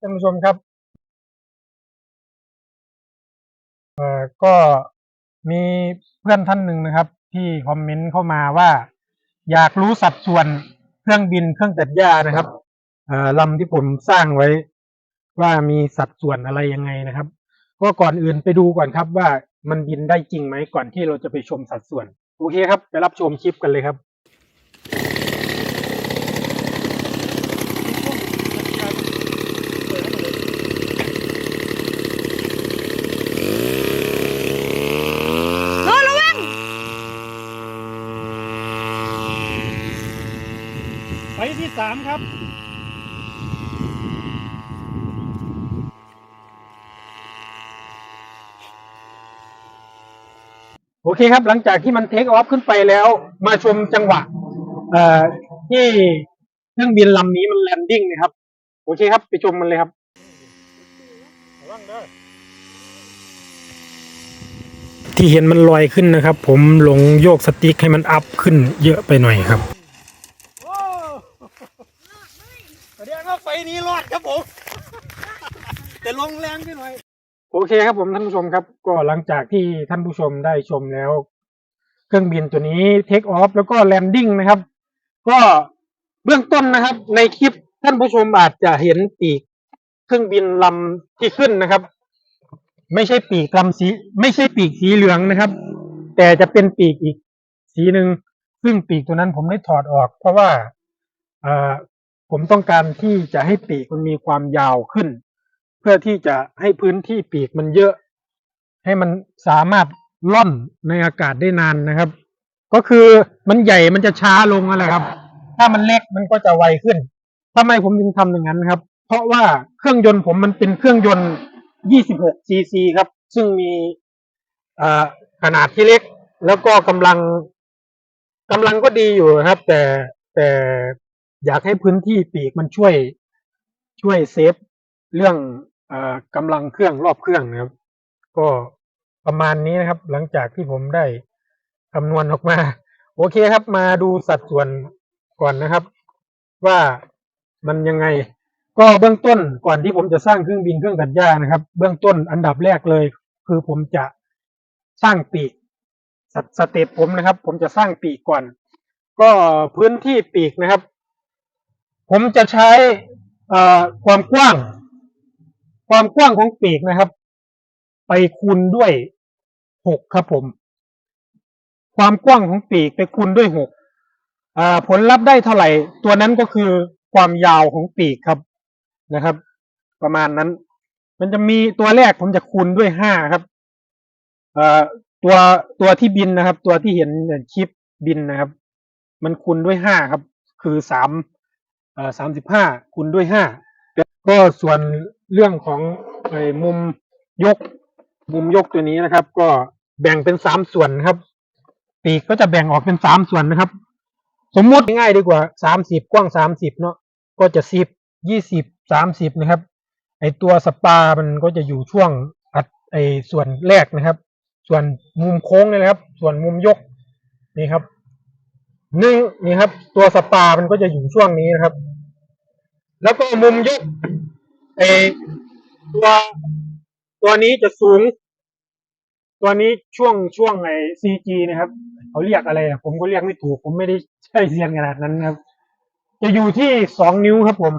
ท่านผู้ชมครับเอ่อก็มีเพื่อนท่านหนึ่งนะครับ ที่คอมเมนต์เข้ามาว่า อยากรู้สัดส่วนเครื่องบินเครื่องตัดหญ้านะครับเอ่อลำที่ผมสร้างไว้ ว่ามีสัดส่วนอะไรยังไงนะครับ ก็ก่อนอื่นไปดูก่อนครับว่ามันบินได้จริงไหมก่อนที่เราจะไปชมสัดส่วน โอเคครับ ไปรับชมคลิปกันเลยครับ โอ้ระวัง ไปที่สามครับ โอเคครับ หลังจากที่มันเทคออฟขึ้นไปแล้ว มาชมจังหวะเอ่อที่เครื่องบินลำนี้มันแลนดิ้งนะครับ โอเคครับ ไปชมมันเลยครับที่เห็นมันลอยขึ้นนะครับ ผมหลงโยกสติ๊กให้มันอัพขึ้นเยอะไปหน่อยครับ โอ้แสดงว่าไฟ นี้รอดครับผม แต่ลงแรงไปหน่อย โอเคครับผมท่านผู้ชมครับ ก็หลังจากที่ท่านผู้ชมได้ชมแล้ว เครื่องบินตัวนี้เทคออฟแล้วก็แลนดิ้งนะครับ ก็เบื้องต้นนะครับ ในคลิปท่านผู้ชมอาจจะเห็นปีกเครื่องบินลำที่ขึ้นนะครับ ไม่ใช่ปีกลำสี ไม่ใช่ปีกสีเหลืองนะครับ แต่จะเป็นปีกอีกสีหนึ่งซึ่งปีกตัวนั้นผมได้ถอดออก เพราะว่า ผมต้องการที่จะให้ปีกมันมีความยาวขึ้น เพื่อที่จะให้พื้นที่ปีกมันเยอะ ให้มันสามารถล่อนในอากาศได้นานนะครับ ก็คือมันใหญ่มันจะช้าลงอะไรครับ ถ้ามันเล็กมันก็จะไวขึ้นทำไมผมถึงทำอย่างนั้นครับ เพราะว่าเครื่องยนต์ผมมันเป็นเครื่องยนต์ 26 cc ครับ ซึ่งมีขนาดที่เล็ก แล้วก็กำลังกำลังก็ดีอยู่นะครับ แต่แต่ อยากให้พื้นที่ปีกมันช่วยช่วยเซฟเรื่องอกำลังเครื่องรอบเครื่องนะครับ ก็ประมาณนี้นะครับ หลังจากที่ผมได้คำนวณออกมา โอเคครับ มาดูสัดส่วนก่อนนะครับ ว่ามันยังไง ก็เบื้องต้นก่อนที่ผมจะสร้างเครื่องบินเครื่องตัดหญ้านะครับ เบื้องต้นอันดับแรกเลย คือผมจะสร้างปีกสสเต็ปผมนะครับ ผมจะสร้างปีกก่อน ก็พื้นที่ปีกนะครับ ผมจะใช้ความกว้าง ความกว้างของปีกนะครับ ไปคูณด้วยหกครับผม ความกว้างของปีกไปคูณด้วยหกผลลัพธ์ได้เท่าไหร่ ตัวนั้นก็คือความยาวของปีกครับนะครับ ประมาณนั้น มันจะมีตัวแรกผมจะคูณด้วยห้าครับตัวตัวที่บินนะครับ ตัวที่เห็นคลิปบินนะครับ มันคูณด้วยห้าครับ คือสาม สามสิบห้าคูณด้วยห้าก็ส่วนเรื่องของไอ้มุมยก มุมยกตัวนี้นะครับ ก็แบ่งเป็นสามส่วนนะครับ ปีกก็จะแบ่งออกเป็นสามส่วนนะครับ สมมติง่ายดีกว่าสามสิบกว้างสามสิบเนาะก็จะสิบยี่สิบสามสิบนะครับ ไอตัวสปา มันก็จะอยู่ช่วงอัดไอส่วนแรกนะครับ ส่วนมุมโค้งนี่นะครับ ส่วนมุมยกนี่ครับหนึ่งนี่ครับ ตัวสปา มันก็จะอยู่ช่วงนี้นะครับ แล้วก็มุมยกไอตัวตัวนี้จะสูง ตัวนี้ช่วงช่วงไอซีจีนะครับเขาเรียกอะไรอะผมก็เรียกไม่ถูก ผมไม่ได้ใช่เซียนขนาดนั้นครับ จะอยู่ที่สองนิ้วครับ ผม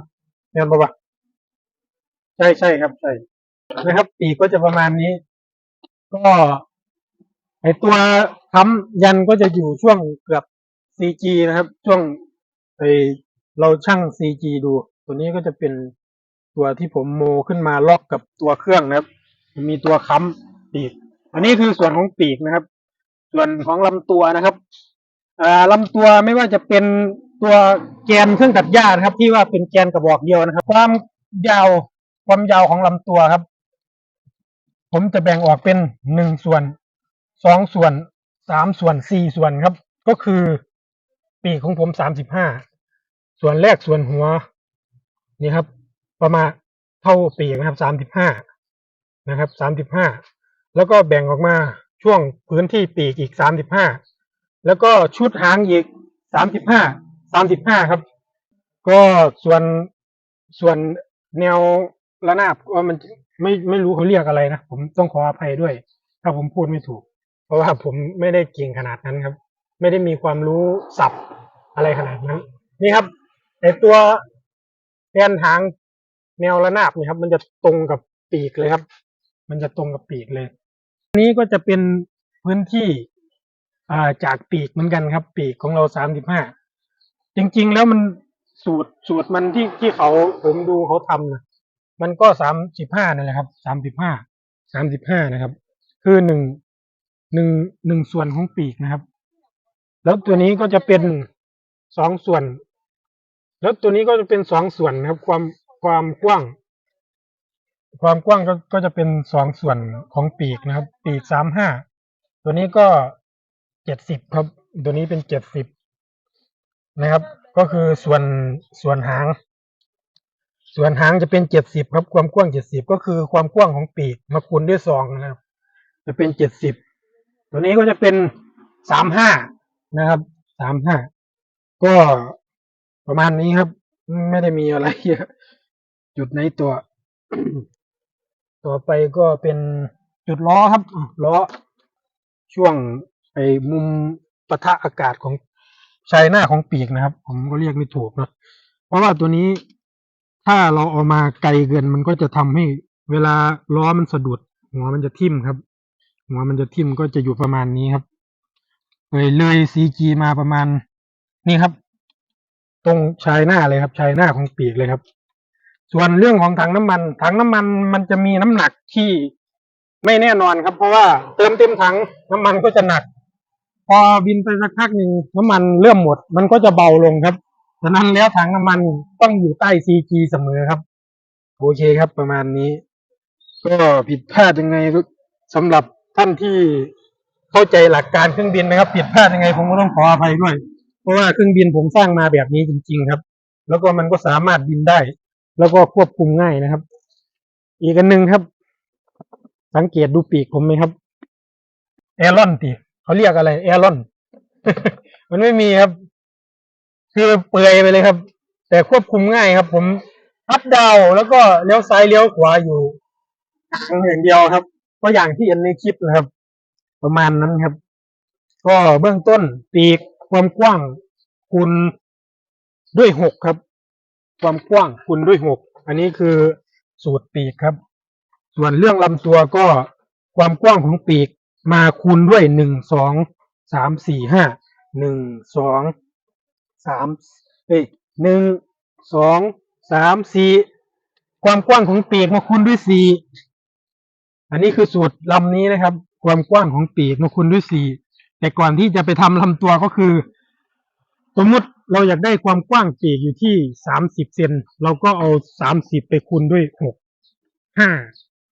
เห็นปะวะใช่ใช่ครับใช่นะครับ ปีกก็จะประมาณนี้ ก็ไอตัวค้ำยันก็จะอยู่ช่วงเกือบ CG นะครับ ช่วงไอเราช่าง CG ดูตัวนี้ก็จะเป็นตัวที่ผมโมขึ้นมาล็อกกับตัวเครื่องนะครับ มีตัวค้ำปีก อันนี้คือส่วนของปีกนะครับ ส่วนของลำตัวนะครับอ่าลำตัวไม่ว่าจะเป็นตัวแกนเครื่องตัดหญ้านะครับ ที่ว่าเป็นแกนกระบอกเดียวนะครับ ความยาวความยาวของลำตัวครับ ผมจะแบ่งออกเป็นหนึ่งส่วนสองส่วนสามส่วนสี่ส่วนครับ ก็คือปีกของผมสามสิบห้าส่วนแรกส่วนหัว นี่ครับ ประมาณเท่าปีกนะครับสามสิบห้านะครับสามสิบห้าแล้วก็แบ่งออกมาช่วงพื้นที่ปีกอีกสามสิบห้าแล้วก็ชุดหางอีกสามสิบห้าสามสิบห้าครับ ก็ส่วนส่วนแนวระนาบว่ามันไม่ไม่รู้เขาเรียกอะไรนะผมต้องขออภัยด้วย ถ้าผมพูดไม่ถูก เพราะว่าผมไม่ได้เก่งขนาดนั้นครับ ไม่ได้มีความรู้ศัพท์อะไรขนาดนั้นนี่ครับไอตัว แกนหางแนวระนาบนี่ครับ มันจะตรงกับปีกเลยครับ มันจะตรงกับปีกเลยอันนี้ก็จะเป็นพื้นที่อ่าจากปีกเหมือนกันครับ ปีกของเราสามสิบห้าจริง ๆ แล้วมันสูตรสูตรมันที่ที่เขาผมดูเขาทำนะมันก็สามสิบห้านั่นแหละครับสามสิบห้าสามสิบห้านะครับ คือหนึ่งหนึ่งหนึ่งส่วนของปีกนะครับ แล้วตัวนี้ก็จะเป็นสองส่วน แล้วตัวนี้ก็จะเป็นสองส่วนนะครับ ความความกว้าง ความกว้างก็ก็จะเป็นสองส่วนของปีกนะครับ ปีกสามห้าตัวนี้ก็เจ็ดสิบครับ ตัวนี้เป็นเจ็ดสิบนะครับ ก็คือส่วนส่วนหาง ส่วนหางจะเป็นเจ็ดสิบครับ ความกว้างเจ็ดสิบก็คือความกว้างของปีกมาคูณด้วยสองนะครับ จะเป็นเจ็ดสิบตัวนี้ก็จะเป็นสามห้านะครับสามห้าก็ ประมาณนี้ครับ ไม่ได้มีอะไรเยอะจุดในตัว ต่อไปก็เป็นจุดล้อครับล้อช่วงไอ้มุมปะทะอากาศของชายหน้าของปีกนะครับ ผมก็เรียกไม่ถูกนะเพราะว่าตัวนี้ถ้าเราเอามาไกลเกินมันก็จะทำให้เวลาล้อมันสะดุด หัวมันจะทิ่มครับ หัวมันจะทิ่มก็จะอยู่ประมาณนี้ครับเลยเลยซีจีมาประมาณนี่ครับ ตรงชายหน้าเลยครับชายหน้าของปีกเลยครับ ส่วนเรื่องของถังน้ำมัน ถังน้ำมันมันจะมีน้ำหนักที่ไม่แน่นอนครับ เพราะว่าเติมเต็มถังน้ำมันก็จะหนัก พอบินไปสักพักหนึ่งน้ำมันเริ่มหมด มันก็จะเบาลงครับฉะนั้นแล้วถังน้ำมันต้องอยู่ใต้ CG เสมอครับ โอเคครับ ประมาณนี้ ก็ผิดพลาดยังไงสำหรับท่านที่เข้าใจหลักการเครื่องบินนะครับ ผิดพลาดยังไงผมก็ต้องขออภัยด้วย เพราะว่าเครื่องบินผมสร้างมาแบบนี้จริง ๆ ครับ แล้วก็มันก็สามารถบินได้ แล้วก็ควบคุมง่ายนะครับ อีกอันหนึ่งครับ สังเกตดูปีกผมไหมครับแอรอนตีเขาเรียกอะไรแอรอน มันไม่มีครับ คือเปื่อยไปเลยครับ แต่ควบคุมง่ายครับ ผมพับดาวแล้วก็เลี้ยวซ้ายเลี้ยวขวาอยู่ทางอย่างเดียวครับ ก็อย่างที่เห็นในคลิปนะครับ ประมาณนั้นครับ ก็เบื้องต้นปีก ความกว้างคูณด้วยหกครับ ความกว้างคูณด้วยหกอันนี้คือสูตรปีกครับ ส่วนเรื่องลำตัวก็ความกว้างของปีกมาคูณด้วยหนึ่งสองสามสี่ห้าหนึ่งสองสามเอ้ยหนึ่งสองสามสี่ความกว้างของปีกมาคูณด้วยสี่อันนี้คือสูตรลำนี้นะครับ ความกว้างของปีกมาคูณด้วยสี่ แต่ก่อนที่จะไปทำลำตัวก็คือ สมมติเราอยากได้ความกว้างปีกอยู่ที่สามสิบเซนเราก็เอาสามสิบไปคูณด้วยหกห้า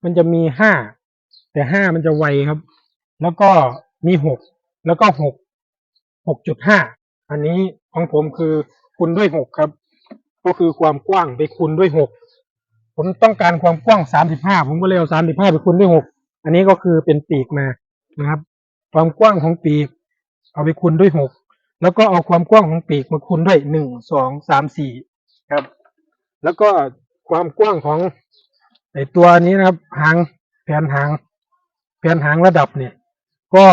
มันจะมีห้าแต่ห้ามันจะไวครับ แล้วก็มีหกแล้วก็หกหกจุดห้าอันนี้ของผมคือคูณด้วยหกครับ ก็คือความกว้างไปคูณด้วยหกผมต้องการความกว้างสามสิบห้าผมก็เลยเอาสามสิบห้าไปคูณด้วยหกอันนี้ก็คือเป็นปีกมานะครับ ความกว้างของปีก เอาไปคูณด้วยหกแล้วก็เอาความกว้างของปีกมาคูณด้วยหนึ่งสองสามสี่ครับ แล้วก็ความกว้างของไอตัวนี้นะครับ หางแผ่นหางแผ่นหางระดับเนี่ย ก็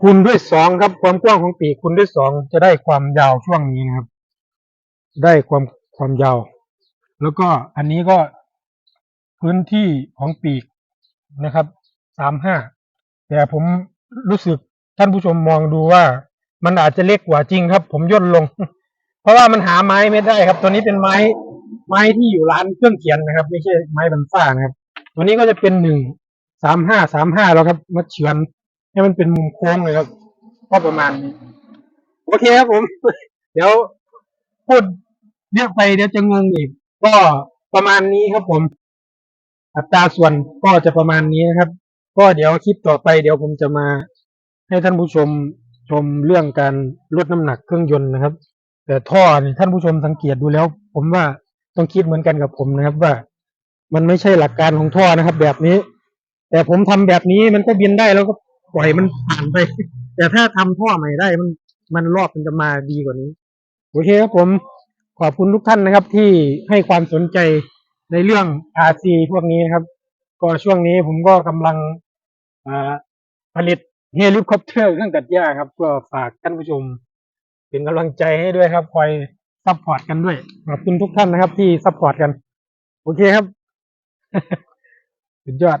คูณด้วยสองครับ ความกว้างของปีกคูณด้วยสองจะได้ความยาวช่วงนี้นะครับ ได้ความความยาว แล้วก็อันนี้ก็พื้นที่ของปีกนะครับสามห้า แต่ผมรู้สึกท่านผู้ชมมองดูว่า มันอาจจะเล็กกว่าจริงครับ ผมย่นลง เพราะว่ามันหาไม้ไม่ได้ครับ ตัวนี้เป็นไม้ไม้ที่อยู่ร้านเครื่องเขียนนะครับ ไม่ใช่ไม้บันฟ้านะครับ ตัวนี้ก็จะเป็นหนึ่งสามห้าสามห้าแล้วครับมาเฉือนให้มันเป็นมุมโค้งเลยครับก็ประมาณนี้โอเคครับผม เดี๋ยวพูดเยอะไปเดี๋ยวจะงงอีก ก็ประมาณนี้ครับผม อัตราส่วนก็จะประมาณนี้นะครับ ก็เดี๋ยวคลิปต่อไปเดี๋ยวผมจะมาให้ท่านผู้ชมชมเรื่องการลดน้ำหนักเครื่องยนต์นะครับ แต่ท่อนี่ท่านผู้ชมสังเกตดูแล้ว ผมว่าต้องคิดเหมือนกันกับผมนะครับว่า มันไม่ใช่หลักการของท่อนะครับ แบบนี้ แต่ผมทำแบบนี้มันก็บินได้แล้วก็ปล่อยมันผ่านไป แต่ถ้าทำท่อใหม่ได้มันมันรอบมันจะมาดีกว่านี้โอเคครับผมขอบคุณทุกท่านนะครับ ที่ให้ความสนใจในเรื่อง RC พวกนี้นะครับ ก็ช่วงนี้ผมก็กำลัง ผลิตเฮลิคอปเตอร์เครื่องตัดหญ้าครับ ก็ฝากท่านผู้ชม เป็นกำลังใจให้ด้วยครับ คอยซัพพอร์ตกันด้วยขอบคุณทุกท่านนะครับ ที่ซัพพอร์ตกัน โอเคครับสุดยอด